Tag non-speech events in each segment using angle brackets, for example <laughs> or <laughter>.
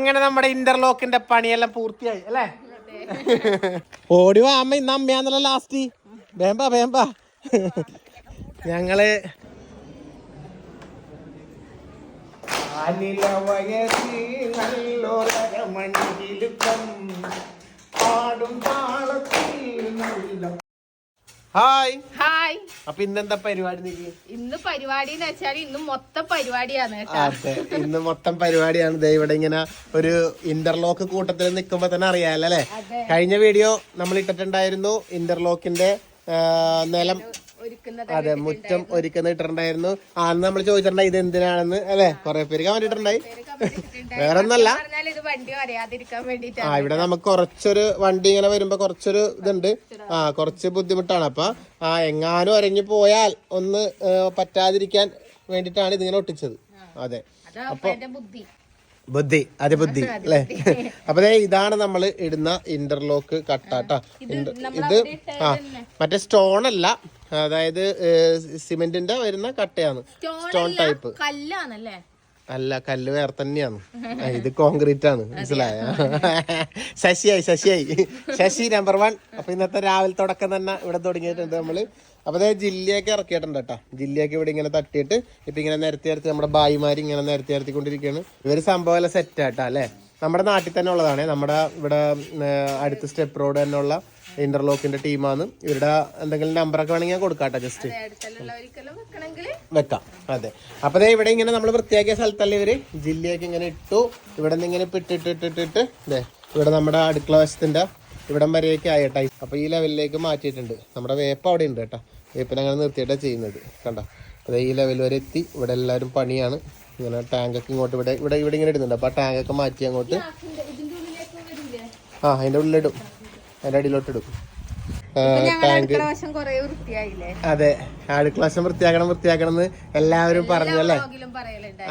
അങ്ങനെ നമ്മുടെ ഇന്റർലോക്കിന്റെ പണിയെല്ലാം പൂർത്തിയായി അല്ലേ? ഓടി വാ അമ്മ ഇന്ന് അമ്മയാന്നല്ലോ ലാസ്റ്റ് വേമ്പ വേമ്പ. ഞങ്ങൾ പാടും താളത്തിൽ നല്ല ഹായ്. ഹായ്. അപ്പൊ ഇന്നെന്താ പരിപാടി ഇന്ന് പരിപാടി എന്ന് വെച്ചാൽ ഇന്ന് മൊത്തം പരിപാടിയാണ് അതെ ഇന്ന് മൊത്തം പരിപാടിയാണ്. ഇവിടെ ഇങ്ങനെ ഒരു ഇന്റർലോക്ക് കൂട്ടത്തിൽ നിൽക്കുമ്പോ തന്നെ അറിയാലോ അല്ലെ കഴിഞ്ഞ വീഡിയോ നമ്മൾ ഇട്ടിട്ടുണ്ടായിരുന്നു ഇന്റർലോക്കിന്റെ നിലം. അതെ മുറ്റം ഒരുക്കുന്ന ഇട്ടിട്ടുണ്ടായിരുന്നു. ആ അന്ന് നമ്മൾ ചോദിച്ചിട്ടുണ്ടായി ഇത് എന്തിനാണെന്ന് അല്ലെ? കൊറേ പേര് കമന്റ് ഇട്ടിട്ടുണ്ടായി. വേറെ ഒന്നല്ല. ആ ഇവിടെ നമുക്ക് കുറച്ചൊരു വണ്ടി ഇങ്ങനെ വരുമ്പോ കുറച്ചൊരു ഇതുണ്ട്. ആ കുറച്ച് ബുദ്ധിമുട്ടാണ്. അപ്പൊ ആ എങ്ങാനും അരഞ്ഞു പോയാൽ ഒന്ന് പറ്റാതിരിക്കാൻ വേണ്ടിട്ടാണ് ഇതിങ്ങനെ ഒട്ടിച്ചത്. അതെ. അപ്പൊ ബുദ്ധി. അതെ ബുദ്ധി അല്ലേ? <laughs> അപ്പൊ ഇതാണ് നമ്മൾ ഇടുന്ന ഇന്റർലോക്ക് കട്ടാട്ടാ ഇത് ആ മറ്റേ സ്റ്റോൺ അല്ല അതായത് സിമെന്റിന്റെ വരുന്ന കട്ടയാണ്. Stone type. കല്ലാണല്ലേ? അല്ല കല്ല് വേറെ തന്നെയാണ്. ഇത് കോൺക്രീറ്റ് ആണ് മനസ്സിലായ? ശശിയായി ശശിയായി. ശശി നമ്പർ വൺ അപ്പൊ ഇന്നത്തെ രാവിലെ തുടക്കം തന്നെ ഇവിടെ തുടങ്ങിയിട്ടുണ്ട് നമ്മൾ. അപ്പൊ അതായത് ജില്ലയൊക്കെ ഇറക്കിയിട്ടുണ്ട് കേട്ടോ. ജില്ലയൊക്കെ ഇവിടെ ഇങ്ങനെ തട്ടിയിട്ട് ഇപ്പൊ ഇങ്ങനെ നിരത്തി നിരത്തി നമ്മുടെ ഭായിമാര് ഇങ്ങനെ നിരത്തി നിരത്തിക്കൊണ്ടിരിക്കുകയാണ് ഇവർ സംഭവം എല്ലാം സെറ്റ് ആട്ടാ അല്ലേ? നമ്മുടെ നാട്ടിൽ തന്നെ ഉള്ളതാണ്. നമ്മുടെ ഇവിടെ അടുത്ത സ്റ്റെപ്പ് റോഡ് തന്നെ ഉള്ള ഇന്റർലോക്കിന്റെ ടീമാണ് ഇവരുടെ എന്തെങ്കിലും നമ്പറൊക്കെ വേണമെങ്കിൽ ഞാൻ കൊടുക്കാം കേട്ടോ ജസ്റ്റ് വെക്കാം. അതെ. അപ്പൊ ഇവിടെ ഇങ്ങനെ നമ്മൾ വൃത്തിയാക്കിയ സ്ഥലത്തല്ലേ ഇവർ? ജില്ലയൊക്കെ ഇങ്ങനെ ഇട്ടു. ഇവിടെ നിന്ന് ഇങ്ങനെ ഇട്ടിട്ടിട്ടിട്ടിട്ട് അതെ ഇവിടെ നമ്മുടെ അടുക്കള വശത്തിന്റെ ഇവിടം വരെയൊക്കെ ആയിട്ടാ അപ്പൊ ഈ ലെവലിലേക്ക് മാറ്റിയിട്ടുണ്ട്. നമ്മുടെ വേപ്പ് അവിടെ ഉണ്ട് കേട്ടോ. വേപ്പിനെ അങ്ങനെ നിർത്തിയിട്ടാണ് ചെയ്യുന്നത്. കണ്ട? അതെ ഈ ലെവൽ വരെ എത്തി. ഇവിടെ എല്ലാവരും പണിയാണ്. ഇങ്ങനെ ടാങ്കൊക്കെ ഇങ്ങോട്ട് ഇവിടെ ഇവിടെ ഇവിടെ ഇങ്ങനെ ഇടുന്നുണ്ട്. അപ്പൊ ആ ടാങ്കൊക്കെ മാറ്റി അങ്ങോട്ട്. ആ അതിന്റെ ഉള്ളിലിടും. അതിന്റെ അടിയിലോട്ട് എടുക്കും. വൃത്തിയായില്ലേ? അതെ. അടുക്കള വശം വൃത്തിയാക്കണം വൃത്തിയാക്കണം എന്ന് എല്ലാവരും പറഞ്ഞു അല്ലേ?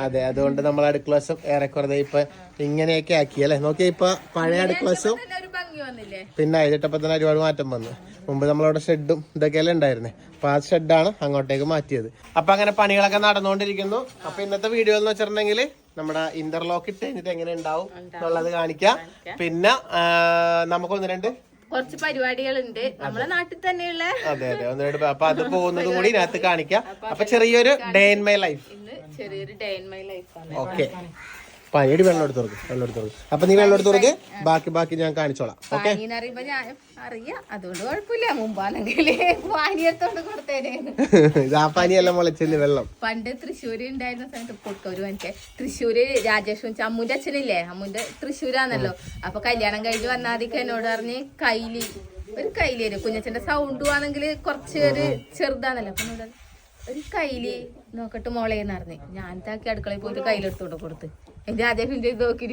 അതെ അതുകൊണ്ട് നമ്മൾ അടുക്കള വശം ഏറെക്കുറെ ദേ ഇപ്പൊ ഇങ്ങനെയൊക്കെ ആക്കി അല്ലെ? നോക്കി ഇപ്പൊ പഴയ അടുക്കള വശം തന്നെ ഒരു ഭംഗി വന്നില്ലേ? പിന്നെ അതിട്ടപ്പോ തന്നെ ഒരുപാട് മാറ്റം വന്നു. മുമ്പ് നമ്മളവിടെ ഷെഡും ഇതൊക്കെയല്ലേ ഉണ്ടായിരുന്നേ. അപ്പൊ ആ ഷെഡാണ് അങ്ങോട്ടേക്ക് മാറ്റിയത്. അപ്പൊ അങ്ങനെ പണികളൊക്കെ നടന്നുകൊണ്ടിരിക്കുന്നു. അപ്പൊ ഇന്നത്തെ വീഡിയോ എന്ന് വെച്ചിട്ടുണ്ടെങ്കിൽ നമ്മുടെ ഇന്റർലോക്ക് ഇട്ട് കഴിഞ്ഞിട്ട് എങ്ങനെ ഉണ്ടാവും എന്നുള്ളത് കാണിക്കാം. പിന്നെ നമുക്കൊന്ന് നമുക്ക് ഒന്ന് രണ്ട് കുറച്ച് പരിപാടികളുണ്ട്. നമ്മളെ നാട്ടിൽ തന്നെയുള്ള അതെ അതെ. ഒന്ന് രണ്ട് അപ്പൊ അത് പോകുന്നതും കൂടി ഇതിനകത്ത് കാണിക്കാം. അപ്പൊ ചെറിയൊരു ഡേ ഇൻ മൈ ലൈഫ്. ഇന്ന് ചെറിയൊരു ഡേ ഇൻ മൈ ആണ് ഓക്കെ. പനിയടി വെള്ളം എടുത്ത് തുറക്ക് വെള്ളം എടുത്ത് തുറക്ക് അപ്പൊ നീ വെള്ളം എടുത്ത് തുറക്ക് ബാക്കി ബാക്കി ഞാൻ കാണിച്ചോളാം. ഓക്കെ? ഇത് ആ പനിയെല്ലാം മുളച്ചെന്ന് വെള്ളം? പണ്ട് തൃശ്ശൂര് ഉണ്ടായിരുന്ന സമയത്ത് പൊട്ടൂര് എനിക്ക് തൃശ്ശൂര് രാജേഷും അമ്മുന്റെ അച്ഛനില്ലേ? അമ്മുന്റെ തൃശ്ശൂരാണല്ലോ. അപ്പൊ കല്യാണം കഴിഞ്ഞ് വന്നാദിക്ക് എന്നോട് പറഞ്ഞ് കൈലി. ഒരു കൈലി വരും കുഞ്ഞച്ചന്റെ സൗണ്ട് ആണെങ്കിൽ കുറച്ച് ഒരു ചെറുതാന്നല്ലോ അപ്പൊ ഒരു കയ്യിൽ നോക്കട്ട് മോളെ പറഞ്ഞു. ഞാൻ താക്കി അടുക്കളയിൽ പോയിട്ട് കയ്യിലെടുത്തോണ്ട് കൊടുത്ത്. എന്റെ അദ്ദേഹം ഇത് നോക്കി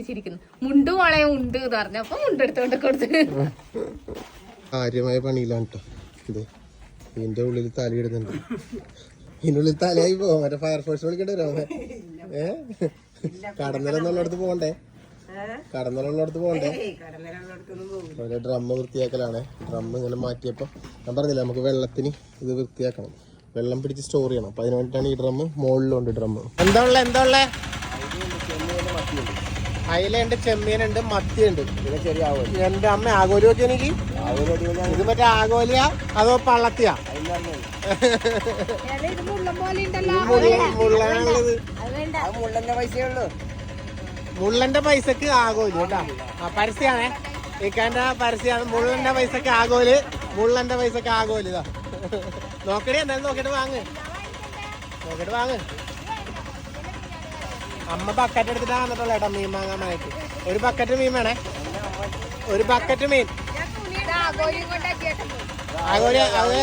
മുണ്ട് മോളെ ഉണ്ട് എന്ന് പറഞ്ഞു. അപ്പൊ മുണ്ടെടുത്തോണ്ട് കൊടുത്ത്. കാര്യമായ പണിയിലാണ് കേട്ടോ ഇത്. ഇതിന്റെ ഉള്ളിൽ ഇതിനുള്ളിൽ തലയായി പോവാ മറ്റേ ഫയർഫോഴ്സ് വിളിക്കേണ്ടി വരാം ഏ? കടന്നിലെന്നുള്ളടത്ത് പോകണ്ടേ? കടന്നിലുള്ളടത്ത് പോകണ്ടേ? ഒരു ഡ്രം വൃത്തിയാക്കലാണ്. ഡ്രം ഇങ്ങനെ മാറ്റിയപ്പോ ഞാൻ പറഞ്ഞില്ല നമുക്ക് വെള്ളത്തിന് ഇത് വൃത്തിയാക്കണം. വെള്ളം പിടിച്ച് സ്റ്റോർ ചെയ്യണം. അപ്പൊ അതിന് വേണ്ടിയിട്ടാണ് ഈ ഡ്രം മുകളിലുണ്ട് ഡ്രം എന്താ ഉള്ള എന്താ ഉള്ള അയിലുണ്ട് ചെമ്മീനുണ്ട് മത്തിയുണ്ട്. പിന്നെ ചെറിയ ആകോലി എന്റെ അമ്മ ആകോലി വെച്ച് എനിക്ക് ഇത് മറ്റേ ആകോലിയ അതോ പള്ളത്തിയാ? മുള്ളന്റെ പൈസക്ക് ആകോലി കേട്ടാ. ആ പരസ്യാണേ. ഇക്കാന്റെ പരസ്യാണ്. മുള്ളന്റെ പൈസക്ക് ആകോൽ മുള്ളന്റെ പൈസക്ക് ആഗോലിതാ ഇതാ. നോക്കണേ എന്തായാലും നോക്കിട്ട് വാങ്ങ്. നോക്കിട്ട് വാങ്ങ്. അമ്മ ബക്കറ്റ് എടുത്തിട്ടാ വന്നിട്ടുള്ള ഏട്ടാ മീൻ വാങ്ങാൻ വേണ്ടിട്ട് ഒരു ബക്കറ്റ് മീൻ വേണേ. ഒരു ബക്കറ്റ് മീൻ. ആകോലി ആകോലി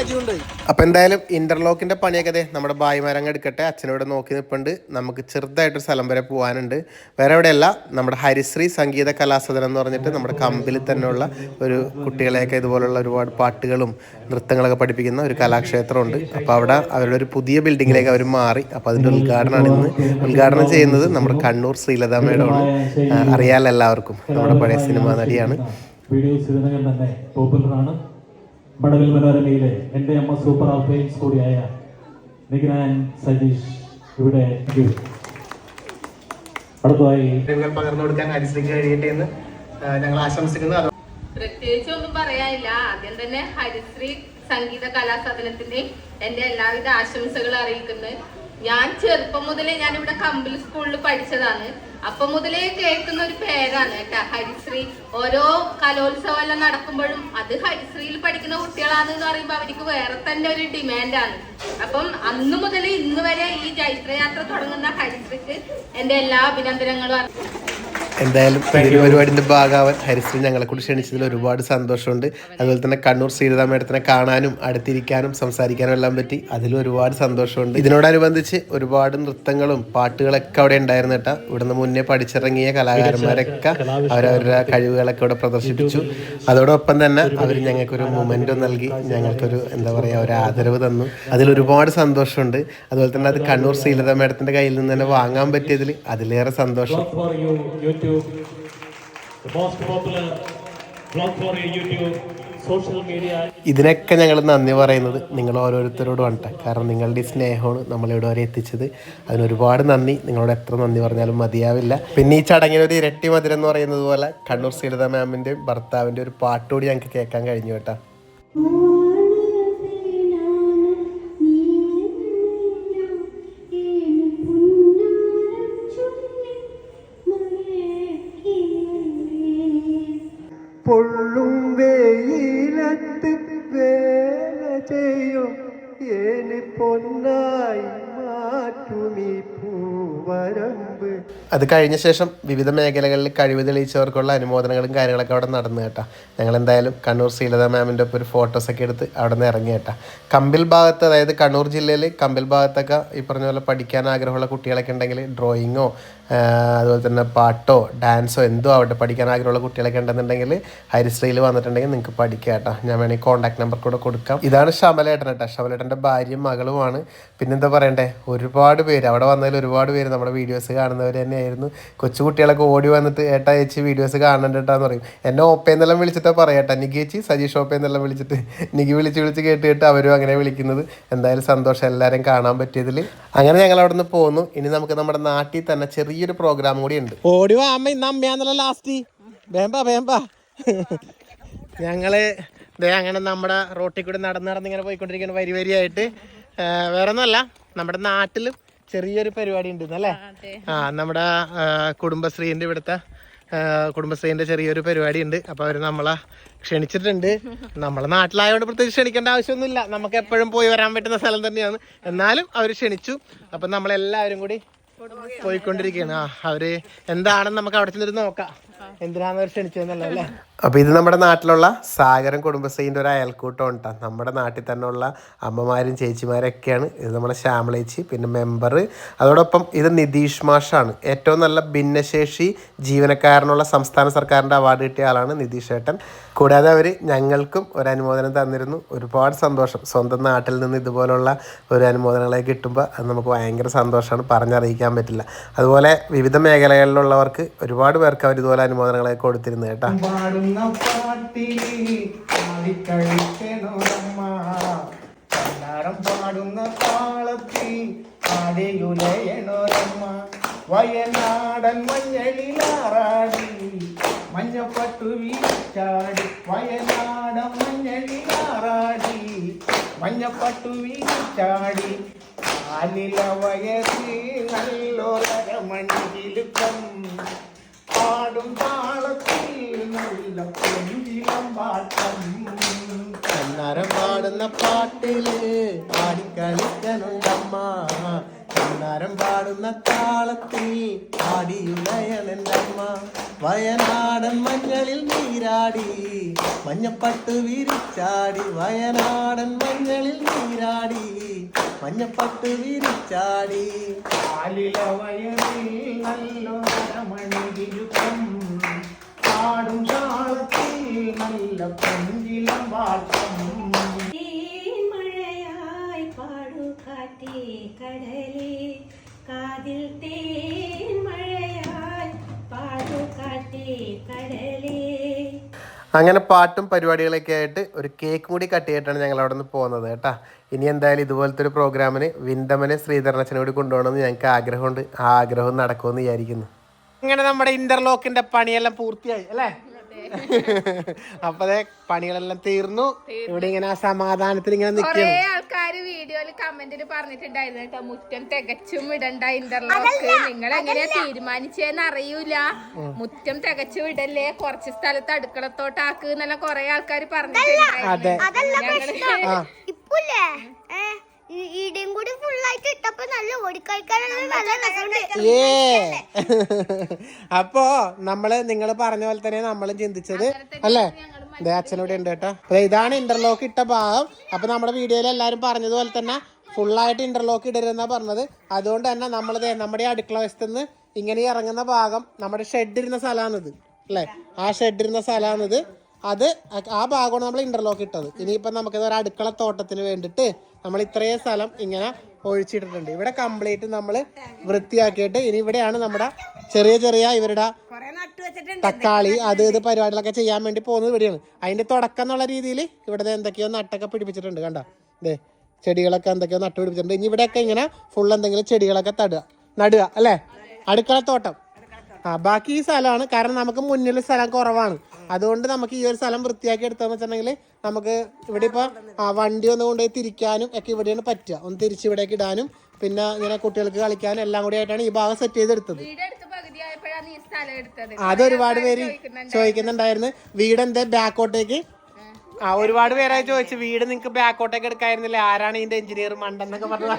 അപ്പൊ എന്തായാലും ഇന്റർലോക്കിന്റെ പണിയൊക്കെ ദേ നമ്മുടെ ബായിമാരങ്ങ് എടുക്കട്ടെ. അച്ഛനോട് നോക്കി നിൽപ്പുണ്ട് നമുക്ക് ചെറുതായിട്ടൊരു സ്ഥലം വരെ പോകാനുണ്ട് വേറെ എവിടെയല്ല നമ്മുടെ ഹരിശ്രീ സംഗീത കലാസദനം എന്ന് പറഞ്ഞിട്ട് നമ്മുടെ കമ്പിൽ തന്നെയുള്ള ഒരു കുട്ടികളെയൊക്കെ ഇതുപോലുള്ള ഒരുപാട് പാട്ടുകളും നൃത്തങ്ങളൊക്കെ പഠിപ്പിക്കുന്ന ഒരു കലാക്ഷേത്രമുണ്ട്. അപ്പോൾ അവിടെ അവരുടെ ഒരു പുതിയ ബിൽഡിങ്ങിലേക്ക് അവർ മാറി. അപ്പോൾ അതിന്റെ ഉദ്ഘാടനമാണ് ഇന്ന്. ഉദ്ഘാടനം ചെയ്യുന്നത് നമ്മുടെ കണ്ണൂർ ശ്രീലത മേഡമാണ്. അറിയാലോ എല്ലാവർക്കും. നമ്മുടെ പഴയ സിനിമാ നടിയാണ്. വീഡിയോസ് ഇതിനകം തന്നെ പോപ്പുലറാണ് പടവിൽ മനോരമയിലെ എന്റെ അമ്മ സൂപ്പർ ആൽഫയിൽസ് കൂടിയായ നിഗ്നാൻ സജീഷ് ഇവിടെ. അടുത്തതായി പകർന്നു കൊടുക്കാൻ ഹരിശ്രീക്ക് കഴിയട്ടെ എന്ന് ഞങ്ങൾ ആശംസിക്കുന്നു. പ്രത്യേകിച്ച് ഒന്നും പറയാനില്ല. ആദ്യം തന്നെ ഹരിശ്രീ സംഗീത കലാസാധനത്തിന്റെ എന്റെ എല്ലാവിധ ആശംസകൾ അറിയിക്കുന്നു. ഞാൻ ചെറുപ്പം മുതലേ ഞാൻ ഇവിടെ കമ്പിൽ സ്കൂളിൽ പഠിച്ചതാണ്. അപ്പൊ മുതലേ കേൾക്കുന്ന ഒരു പേരാണ് കേട്ടാ ഹരിശ്രീ. ഓരോ കലോത്സവം എല്ലാം നടക്കുമ്പോഴും അത് ഹരിശ്രീയിൽ പഠിക്കുന്ന കുട്ടികളാണ് എന്ന് പറയുമ്പോൾ അവർക്ക് വേറെ തന്നെ ഒരു ഡിമാൻഡാണ്. അപ്പം അന്ന് മുതൽ ഇന്ന് വരെ ഈ ജൈത്രയാത്ര തുടങ്ങുന്ന ഹരിശ്രീക്ക് എന്റെ എല്ലാ അഭിനന്ദനങ്ങളും എന്തായാലും ഈ പരിപാടിന്റെ ഭാഗമാവാൻ ഹരിശ്രീ ഞങ്ങളെ കൂടി ക്ഷണിച്ചതിൽ ഒരുപാട് സന്തോഷമുണ്ട്. അതുപോലെ തന്നെ കണ്ണൂർ ശ്രീലത മേഡത്തിനെ കാണാനും അടുത്തിരിക്കാനും സംസാരിക്കാനും എല്ലാം പറ്റി അതിലും ഒരുപാട് സന്തോഷമുണ്ട്. ഇതിനോടനുബന്ധിച്ച് ഒരുപാട് നൃത്തങ്ങളും പാട്ടുകളൊക്കെ അവിടെ ഉണ്ടായിരുന്നു കേട്ടോ. ഇവിടുന്ന് മുന്നേ പഠിച്ചിറങ്ങിയ കലാകാരന്മാരൊക്കെ അവരവരുടെ കഴിവുകളൊക്കെ ഇവിടെ പ്രദർശിപ്പിച്ചു. അതോടൊപ്പം തന്നെ അവർ ഞങ്ങൾക്കൊരു മൊമെന്റും നൽകി ഞങ്ങൾക്കൊരു എന്താ പറയുക ഒരു ആദരവ് തന്നു. അതിൽ ഒരുപാട് സന്തോഷമുണ്ട്. അതുപോലെ തന്നെ അത് കണ്ണൂർ ശ്രീലത മേഡത്തിന്റെ കയ്യിൽ നിന്ന് തന്നെ വാങ്ങാൻ പറ്റിയതിൽ അതിലേറെ സന്തോഷം. The most popular for YouTube, social media. ഇതിനൊക്കെ ഞങ്ങൾ നന്ദി പറയുന്നത് നിങ്ങൾ ഓരോരുത്തരോടും കേട്ടോ കാരണം നിങ്ങളുടെ ഈ സ്നേഹമാണ് നമ്മളിവിടെ വരെ എത്തിച്ചത്. അതിന് ഒരുപാട് നന്ദി. നിങ്ങളോട് എത്ര നന്ദി പറഞ്ഞാലും മതിയാവില്ല. പിന്നെ ഈ ചടങ്ങിനൊരു ഇരട്ടി മധുരം എന്ന് പറയുന്നത് പോലെ കണ്ണൂർ സീലത മാമിന്റെയും ഭർത്താവിന്റെ ഒരു പാട്ടുകൂടി ഞങ്ങൾക്ക് കേൾക്കാൻ കഴിഞ്ഞു കേട്ടോ. വെയിലത്ത് വേല ചെയ്യോ. ഏന് പൊന്നായി മാറ്റുമീ പൂവരമ്പ്. അത് കഴിഞ്ഞ ശേഷം വിവിധ മേഖലകളിൽ കഴിവ് തെളിയിച്ചവർക്കുള്ള അനുമോദനങ്ങളും കാര്യങ്ങളൊക്കെ അവിടെ നടന്നു കേട്ടാ. ഞങ്ങൾ എന്തായാലും കണ്ണൂർ ശ്രീലത മാമിന്റെ ഒപ്പം ഒരു ഫോട്ടോസൊക്കെ എടുത്ത് അവിടെ നിന്ന് ഇറങ്ങി കേട്ടാ. കമ്പിൽ ഭാഗത്ത് അതായത് കണ്ണൂർ ജില്ലയിൽ കമ്പിൽ ഭാഗത്തൊക്കെ ഈ പറഞ്ഞ പോലെ പഠിക്കാൻ ആഗ്രഹമുള്ള കുട്ടികളൊക്കെ ഉണ്ടെങ്കിൽ ഡ്രോയിങ്ങോ അതുപോലെ തന്നെ പാട്ടോ ഡാൻസോ എന്തോ ആവട്ടെ പഠിക്കാൻ ആഗ്രഹമുള്ള കുട്ടികളൊക്കെ ഉണ്ടെന്നുണ്ടെങ്കിൽ ഹരിശ്രീയിൽ വന്നിട്ടുണ്ടെങ്കിൽ നിങ്ങൾക്ക് പഠിക്കാം കേട്ടോ. ഞാൻ വേണമെങ്കിൽ കോൺടാക്ട് നമ്പർ കൂടെ കൊടുക്കാം. ഇതാണ് ശമലേട്ടൻ കേട്ടോ. ശമലേട്ടന്റെ ഭാര്യയും മകളുമാണ്. പിന്നെന്താ പറയണ്ടേ? ഒരുപാട് പേര് അവിടെ വന്നതിൽ ഒരുപാട് പേര് നമ്മുടെ വീഡിയോസ് കാണുന്നവർ തന്നെയായിരുന്നു. കൊച്ചു കുട്ടികളൊക്കെ ഓടി വന്നിട്ട് ഏട്ടാ ചേച്ചി വീഡിയോസ് കാണണ്ട കേട്ടാന്ന് പറയും. എന്നെ ഒപ്പേന്നെല്ലാം വിളിച്ചിട്ടാ പറയട്ടെ എനിക്ക് ചേച്ചി സജീഷ് ഒപ്പേന്നെല്ലാം വിളിച്ചിട്ട് നിഗി വിളിച്ച് വിളിച്ച് കേട്ട് കേട്ട് അവരും അങ്ങനെ വിളിക്കുന്നത്. എന്തായാലും സന്തോഷം എല്ലാവരും കാണാൻ പറ്റിയതിൽ അങ്ങനെ ഞങ്ങൾ അവിടെ നിന്ന് പോന്നു. ഇനി നമുക്ക് നമ്മുടെ നാട്ടിൽ തന്നെ ചെറിയൊരു പ്രോഗ്രാം കൂടി ഉണ്ട്. ഓടി വാ അമ്മ ഇന്ന് അമ്മയാന്നല്ല ലാസ്റ്റ് വേമ്പ വേമ്പ. ഞങ്ങൾ ദേ അങ്ങനെ നമ്മുടെ റോട്ടിൽ കൂടി നടന്ന് നടന്ന് ഇങ്ങനെ പോയിക്കൊണ്ടിരിക്കുന്ന വരി വരിയായിട്ട്. വേറെ ഒന്നുമല്ല നമ്മുടെ നാട്ടിലും ചെറിയൊരു പരിപാടി ഉണ്ട് അല്ലേ ആ നമ്മുടെ കുടുംബശ്രീന്റെ ഇവിടുത്തെ കുടുംബശ്രീന്റെ ചെറിയൊരു പരിപാടി ഉണ്ട്. അപ്പൊ അവർ നമ്മളെ ക്ഷണിച്ചിട്ടുണ്ട്. നമ്മളെ നാട്ടിലായതുകൊണ്ട് പ്രത്യേകിച്ച് ക്ഷണിക്കേണ്ട ആവശ്യമൊന്നുമില്ല. നമുക്ക് എപ്പോഴും പോയി വരാൻ പറ്റുന്ന സ്ഥലം തന്നെയാണ്. എന്നാലും അവർ ക്ഷണിച്ചു. അപ്പൊ നമ്മളെല്ലാവരും കൂടി പോയിക്കൊണ്ടിരിക്കുകയാണ്. ആ അവർ എന്താണെന്ന് നമുക്ക് അവിടെ ചെന്നിട്ട് നോക്കാം. അപ്പൊ ഇത് നമ്മുടെ നാട്ടിലുള്ള സാഗരം കുടുംബശ്രീന്റെ ഒരു അയൽക്കൂട്ടം ഉണ്ടോ നമ്മുടെ നാട്ടിൽ തന്നെ ഉള്ള അമ്മമാരും ചേച്ചിമാരൊക്കെയാണ്. ഇത് നമ്മുടെ ശ്യാമളേച്ചി പിന്നെ മെമ്പർ അതോടൊപ്പം ഇത് നിതീഷ് മാഷാണ്. ഏറ്റവും നല്ല ഭിന്നശേഷി ജീവനക്കാരനുള്ള സംസ്ഥാന സർക്കാരിന്റെ അവാർഡ് കിട്ടിയ ആളാണ് നിതീഷ് ഏട്ടൻ. കൂടാതെ അവർ ഞങ്ങൾക്കും ഒരു അനുമോദനം തന്നിരുന്നു. ഒരുപാട് സന്തോഷം. സ്വന്തം നാട്ടിൽ നിന്ന് ഇതുപോലുള്ള ഒരു അനുമോദനങ്ങളെ കിട്ടുമ്പോൾ അത് നമുക്ക് ഭയങ്കര സന്തോഷമാണ്. പറഞ്ഞറിയിക്കാൻ പറ്റില്ല. അതുപോലെ വിവിധ മേഖലകളിലുള്ളവർക്ക് ഒരുപാട് പേർക്ക് അവർ ഇതുപോലെ അനുമോദനങ്ങളെ കൊടുത്തിരുന്നു കേട്ടാ. പാടുന്ന താളത്തിൽ ആടിയുലയണോരമ്മ വയനാടൻ മഞ്ഞളിലാറാടി മഞ്ഞപ്പട്ടു വീച്ചാടി വയനാടൻ മഞ്ഞളിലാറാടി മഞ്ഞപ്പട്ടു വീച്ചാടി കാലില വയസ്സിൽ നല്ലൊരമണിയിലുക്കം പാടും താളത്തിൽ നല്ല പെരുവിളം പാട്ടം. കണ്ണാരം പാടുന്ന പാട്ടിൽ ആടിക്കളിക്കനുണ്ടമ്മ കണ്ണാരം പാടുന്ന താളത്തിൽ ആടിയുലയണെന്റമ്മ വയനാടൻ മഞ്ഞളിൽ നീരാടി മഞ്ഞപ്പട്ട് വിരിച്ചാടി. വയനാടൻ മഞ്ഞളിൽ നീരാടി മഞ്ഞപ്പട്ട് വിരിച്ചാടി. കാലില വയറിൽ നല്ലൊരമണിയിലുക്കം പാടും താളത്തിൽ നല്ല പെരുവിളം പാട്ടം കാതിൽ തേൻ മഴയായി പാടുകാറ്റേ കടലേ. അങ്ങനെ പാട്ടും പരിപാടികളൊക്കെ ആയിട്ട് ഒരു കേക്ക് കൂടി കട്ട് ചെയ്തിട്ടാണ് ഞങ്ങൾ അവിടെ നിന്ന് പോകുന്നത് കേട്ടാ. ഇനി എന്തായാലും ഇതുപോലത്തെ ഒരു പ്രോഗ്രാമിന് വിന്ദമനെ ശ്രീധരനച്ഛനെ കൂടി കൊണ്ടുപോകണമെന്ന് ഞങ്ങൾക്ക് ആഗ്രഹമുണ്ട്. ആ ആഗ്രഹം നടക്കുമെന്ന് വിചാരിക്കുന്നു. അങ്ങനെ നമ്മുടെ ഇന്റർലോക്കിന്റെ പണിയെല്ലാം പൂർത്തിയായി അല്ലേ? <laughs> അപ്പൊ അതെ പണികളെല്ലാം തീർന്നു. ഇവിടെ ഇങ്ങനെ ആ സമാധാനത്തിൽ ഇങ്ങനെ കൊറേ നിൽക്കുന്നു ആൾക്കാര് വീഡിയോയിൽ കമന്റിൽ പറഞ്ഞിട്ടുണ്ടായിരുന്നു കേട്ടോ മുറ്റം തികച്ചും ഇടണ്ട ഇന്റർലോക്ക് നിങ്ങൾ എങ്ങനെയാ തീരുമാനിച്ചേന്ന് അറിയൂല. മുറ്റം തികച്ചും ഇടല്ലേ കുറച്ച് സ്ഥലത്ത് അടുക്കളത്തോട്ടാക്ക് എന്നെല്ലാം കൊറേ ആൾക്കാർ അതെ. പറഞ്ഞിട്ടുണ്ടായിരുന്നു ഇടിയും കൂടി ഫുള്ളായിട്ട് ഇട്ടപ്പോ നല്ല ഓടിക്കളിക്കാനുള്ള നല്ല രസമുണ്ട്. <laughs> അപ്പോ നമ്മൾ നിങ്ങൾ പറഞ്ഞ പോലെ തന്നെ നമ്മളും ചിന്തിച്ചത് അല്ലേ? ദേ അച്ഛനോട് ഉണ്ട് കേട്ടോ. അപ്പൊ ഇതാണ് ഇന്റർലോക്ക് ഇട്ട ഭാഗം. അപ്പൊ നമ്മുടെ വീഡിയോയിൽ എല്ലാരും പറഞ്ഞതുപോലെ തന്നെ ഫുള്ളായിട്ട് ഇന്റർലോക്ക് ഇടരുതെന്നാ പറഞ്ഞത്. അതുകൊണ്ട് തന്നെ നമ്മൾ നമ്മുടെ ഈ അടുക്കള വശത്ത് നിന്ന് ഇങ്ങനെ ഇറങ്ങുന്ന ഭാഗം നമ്മുടെ ഷെഡ് ഇരുന്ന സ്ഥലമാണിത്. അല്ലേ? ആ ഷെഡ് ഇരുന്ന സ്ഥലമാണിത്. അത് ആ ഭാഗമാണ് നമ്മൾ ഇന്റർലോക്ക് ഇട്ടത്. ഇനിയിപ്പം നമുക്കിത് ഒരു അടുക്കള തോട്ടത്തിന് വേണ്ടിയിട്ട് നമ്മൾ ഇത്രയും സ്ഥലം ഇങ്ങനെ ഒഴിച്ചിട്ടിട്ടുണ്ട്. ഇവിടെ കംപ്ലീറ്റ് നമ്മൾ വൃത്തിയാക്കിയിട്ട് ഇനി ഇവിടെയാണ് നമ്മുടെ ചെറിയ ചെറിയ ഇവരുടെ തക്കാളി അത് ഇത് പരിപാടികളൊക്കെ ചെയ്യാൻ വേണ്ടി പോകുന്നത് ഇവിടെയാണ്. അതിന്റെ തുടക്കം എന്നുള്ള രീതിയിൽ ഇവിടെ എന്തൊക്കെയോ നട്ടൊക്കെ പിടിപ്പിച്ചിട്ടുണ്ട് കണ്ട? ദേ ചെടികളൊക്കെ എന്തൊക്കെയോ നട്ട് പിടിപ്പിച്ചിട്ടുണ്ട്. ഇനി ഇവിടെയൊക്കെ ഇങ്ങനെ ഫുൾ എന്തെങ്കിലും ചെടികളൊക്കെ തടുക നടുക അല്ലേ? അടുക്കള തോട്ടം ആ ബാക്കി ഈ സ്ഥലമാണ്. കാരണം നമുക്ക് മുന്നിൽ സ്ഥലം കുറവാണ്. അതുകൊണ്ട് നമുക്ക് ഈ ഒരു സ്ഥലം വൃത്തിയാക്കി എടുത്തതെന്ന് വെച്ചിട്ടുണ്ടെങ്കിൽ നമുക്ക് ഇവിടെ ഇപ്പോൾ ആ വണ്ടി ഒന്ന് കൊണ്ടുപോയി തിരിക്കാനും ഒക്കെ ഇവിടെയാണ് പറ്റുക. ഒന്ന് തിരിച്ച് ഇവിടേക്ക് ഇടാനും പിന്നെ ഇങ്ങനെ കുട്ടികൾക്ക് കളിക്കാനും എല്ലാം കൂടി ആയിട്ടാണ് ഈ ഭാഗം സെറ്റ് ചെയ്തെടുത്തത്. അതൊരുപാട് അത് ഒരുപാട് പേര് ചോദിക്കുന്നുണ്ടായിരുന്നു. വീട് എന്താ ബാക്കോട്ടേക്ക് ആ ഒരുപാട് പേരായി ചോദിച്ചു. വീട് നിങ്ങക്ക് ബാക്കോട്ടേക്ക് എടുക്കായിരുന്നില്ല? ആരാണ് ഇതിന്റെ എഞ്ചിനീയർ മണ്ടെന്നൊക്കെ പറഞ്ഞു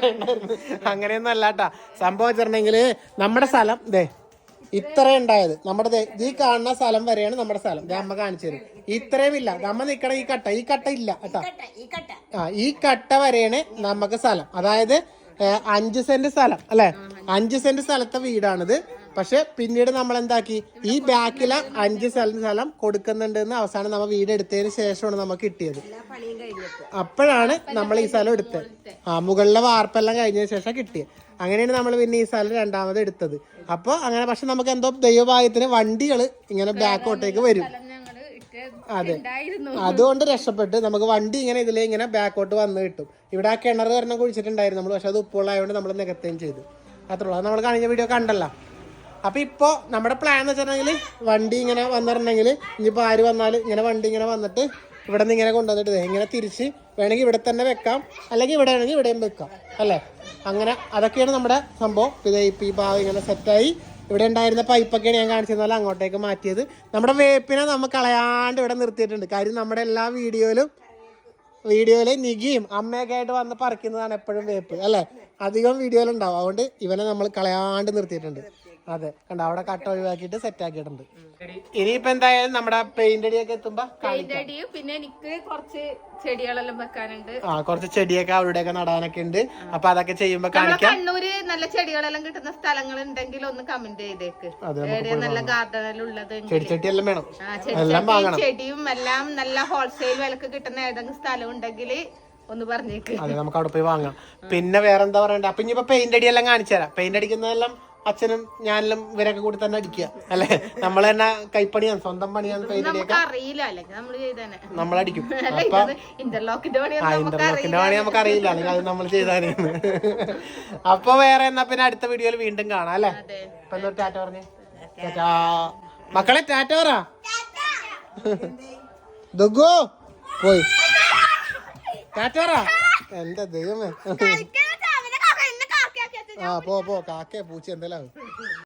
അങ്ങനെയൊന്നും അല്ലാട്ടാ. സംഭവം വെച്ചിട്ടുണ്ടെങ്കിൽ നമ്മുടെ സ്ഥലം ദേ ഇത്ര ഉണ്ടായത്. നമ്മുടെ ഈ കാണുന്ന സ്ഥലം വരെയാണ് നമ്മുടെ സ്ഥലം. അമ്മ കാണിച്ചു തരും. ഇത്രയും ഇല്ല നമ്മ നിക്കണ ഈ കട്ട. ഈ കട്ട ഇല്ല കേട്ടാ. ആ ഈ കട്ട വരെയാണ് നമുക്ക് സ്ഥലം. അതായത് അഞ്ചു സെന്റ് സ്ഥലം അല്ലെ? അഞ്ച് സെന്റ് സ്ഥലത്തെ വീടാണിത്. പക്ഷെ പിന്നീട് നമ്മൾ എന്താക്കി? ഈ ബാക്കിലെ അഞ്ച് സെന്റ് സ്ഥലം കൊടുക്കുന്നുണ്ട് എന്ന് അവസാനം നമ്മൾ വീട് എടുത്തതിന് ശേഷമാണ് നമുക്ക് കിട്ടിയത്. അപ്പോഴാണ് നമ്മൾ ഈ സ്ഥലം എടുത്തത്. ആ മുകളിലെ വാർപ്പെല്ലാം കഴിഞ്ഞതിന് ശേഷം കിട്ടിയത്. അങ്ങനെയാണ് നമ്മൾ പിന്നെ ഈ സ്ഥലം രണ്ടാമത് എടുത്തത്. അപ്പോൾ അങ്ങനെ പക്ഷെ നമുക്ക് എന്തോ ദൈവഭാഗ്യത്തിന് വണ്ടികൾ ഇങ്ങനെ ബാക്കോട്ടേക്ക് വരും. അതെ. അതുകൊണ്ട് രക്ഷപ്പെട്ട് നമുക്ക് വണ്ടി ഇങ്ങനെ ഇതിലെ ഇങ്ങനെ ബാക്കോട്ട് വന്ന് കിട്ടും. ഇവിടെ ആ കിണർ ഒരെണ്ണം കുഴിച്ചിട്ടുണ്ടായിരുന്നു നമ്മൾ പക്ഷെ അത് ഉപ്പുള്ളതായതുകൊണ്ട് നമ്മൾ നികത്തുകയും ചെയ്തു. അത്രേ ഉള്ളൂ. നമ്മൾ കഴിഞ്ഞ വീഡിയോ കണ്ടല്ലോ. അപ്പൊ ഇപ്പോ നമ്മുടെ പ്ലാൻ എന്ന് വെച്ചിട്ടുണ്ടെങ്കിൽ വണ്ടി ഇങ്ങനെ വന്നിട്ടുണ്ടെങ്കിൽ ഇനിയിപ്പോൾ ആര് വന്നാലും ഇങ്ങനെ വണ്ടി ഇങ്ങനെ വന്നിട്ട് ഇവിടെ നിന്ന് ഇങ്ങനെ കൊണ്ടുവന്നിട്ട് ഇങ്ങനെ തിരിച്ച് വേണമെങ്കിൽ ഇവിടെ തന്നെ വെക്കാം. അല്ലെങ്കിൽ ഇവിടെ ആണെങ്കിൽ ഇവിടെയും വെക്കാം. അല്ലേ? അങ്ങനെ അതൊക്കെയാണ് നമ്മുടെ സംഭവം. ഇത് ഇപ്പം ഈ ഭാഗം ഇങ്ങനെ സെറ്റായി ഇവിടെ ഉണ്ടായിരുന്ന പൈപ്പൊക്കെയാണ് ഞാൻ കാണിച്ചിരുന്നാലും അങ്ങോട്ടേക്ക് മാറ്റിയത്. നമ്മുടെ വേപ്പിനെ നമ്മൾ കളയാണ്ട് ഇവിടെ നിർത്തിയിട്ടുണ്ട്. കാര്യം നമ്മുടെ എല്ലാ വീഡിയോയിലും വീഡിയോയിൽ നികിയും അമ്മയൊക്കെ ആയിട്ട് വന്ന് പറിക്കുന്നതാണ് എപ്പോഴും വേപ്പ്. അല്ലേ? അധികം വീഡിയോയിലുണ്ടാവും. അതുകൊണ്ട് ഇവനെ നമ്മൾ കളയാണ്ട് നിർത്തിയിട്ടുണ്ട്. അതെ. കണ്ട അവിടെ കട്ട ഒഴിവാക്കിയിട്ട് സെറ്റ് ആക്കിയിട്ടുണ്ട്. ഇനിയിപ്പോ എന്തായാലും നമ്മുടെ പെയിന്റ് അടിയൊക്കെ എത്തുമ്പോ പെയിന്റ് അടിയും പിന്നെ എനിക്ക് കുറച്ച് ചെടികളെല്ലാം വെക്കാനുണ്ട്. ആ കുറച്ച് ചെടിയൊക്കെ അവിടെയൊക്കെ നടാനൊക്കെ ഉണ്ട്. അപ്പൊ അതൊക്കെ ചെയ്യുമ്പോ കാണിക്കാം. കണ്ണൂര് നല്ല ചെടികളെല്ലാം കിട്ടുന്ന സ്ഥലങ്ങൾ ഉണ്ടെങ്കിൽ ഒന്ന് കമന്റ് ചെയ്തേക്ക്. നല്ല ഗാർഡൻ ഉള്ളത് ചെടിച്ചട്ടി എല്ലാം വേണം. എല്ലാം വാങ്ങണം. ചെടിയും എല്ലാം നല്ല ഹോൾസെയിൽ വിലക്ക് കിട്ടുന്ന ഏതെങ്കിലും സ്ഥലം ഉണ്ടെങ്കിൽ ഒന്ന് പറഞ്ഞേക്ക്. അതെ നമുക്ക് അവിടെ പോയി വാങ്ങാം. പിന്നെ വേറെന്താ പറയണ്ട? അപ്പൊ ഇനിയിപ്പോ പെയിന്റ് അടിയെല്ലാം എല്ലാം കാണിച്ചു തരാം പെയിന്റ് അടിക്കുന്നതെല്ലാം അച്ഛനും ഞാനിലും ഇവരൊക്കെ കൂടി തന്നെ അടിക്കുക. അല്ലെ? നമ്മൾ തന്നെ കൈപ്പണിയാണ് സ്വന്തം പണിയാണ് നമ്മളടിക്കും അപ്പൊ ഇന്റർലോക്കിന്റെ പണി നമുക്ക് അറിയില്ല. അല്ലെങ്കിൽ അത് നമ്മൾ ചെയ്താൽ അപ്പൊ വേറെ എന്നാ പിന്നെ അടുത്ത വീഡിയോയിൽ വീണ്ടും കാണാം അല്ലെ? എന്നൊരു ടാറ്റ പറഞ്ഞേ. ടാറ്റാ. മക്കളെ ടാറ്റ പറ. ദുഗു പോയി. ടാറ്റ പറ. എന്റെ ദൈവമേ. ആ പോ പോ കാക്കയെ പൂച്ച എന്തെല്ലാം?